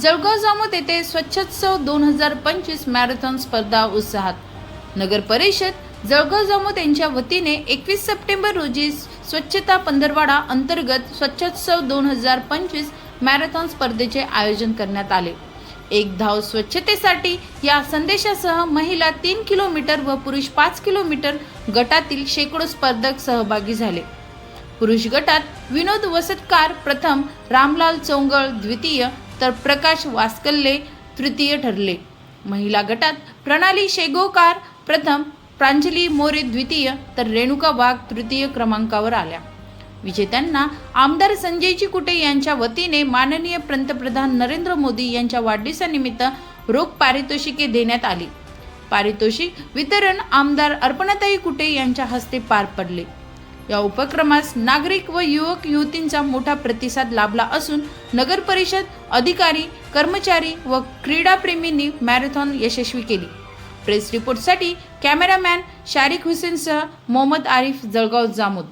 जळगाव जामोद येथे स्वच्छोत्सव दोन हजार पंचवीस मॅरेथॉन स्पर्धा उत्साहात. नगर परिषद जळगाव जामोद यांच्या वतीने एकवीस सप्टेंबर रोजी स्वच्छता पंधरवाडा अंतर्गत स्वच्छोत्सव दोन हजार पंचवीस मॅरेथॉन स्पर्धेचे आयोजन करण्यात आले. एक धाव स्वच्छतेसाठी या संदेशासह महिला तीन किलोमीटर व पुरुष पाच किलोमीटर गटातील शेकडो स्पर्धक सहभागी झाले. पुरुष गटात विनोद वसतकार प्रथम रामलाल चोंगळ द्वितीय तर प्रकाश वास्कल्ले तृतीय ठरले. महिला गटात प्रणाली शेगोकार प्रथम प्रांजली मोरे द्वितीय तर रेणुका वाघ तृतीय क्रमांकावर आल्या. विजेत्यांना आमदार संजयजी कुटे यांच्या वतीने माननीय पंतप्रधान नरेंद्र मोदी यांच्या वाढदिवसानिमित्त रोख पारितोषिके देण्यात आली. पारितोषिक वितरण आमदार अर्पणाताई कुटे यांच्या हस्ते पार पडले. या उपक्रमास नागरिक व युवक युवतींचा मोठा प्रतिसाद लाभला असून नगर परिषद अधिकारी कर्मचारी व क्रीडाप्रेमींनी मॅरेथॉन यशस्वी केली. प्रेस रिपोर्टसाठी कॅमेरामॅन शारिक हुसेनसह मोहम्मद आरिफ जळगाव जामोद.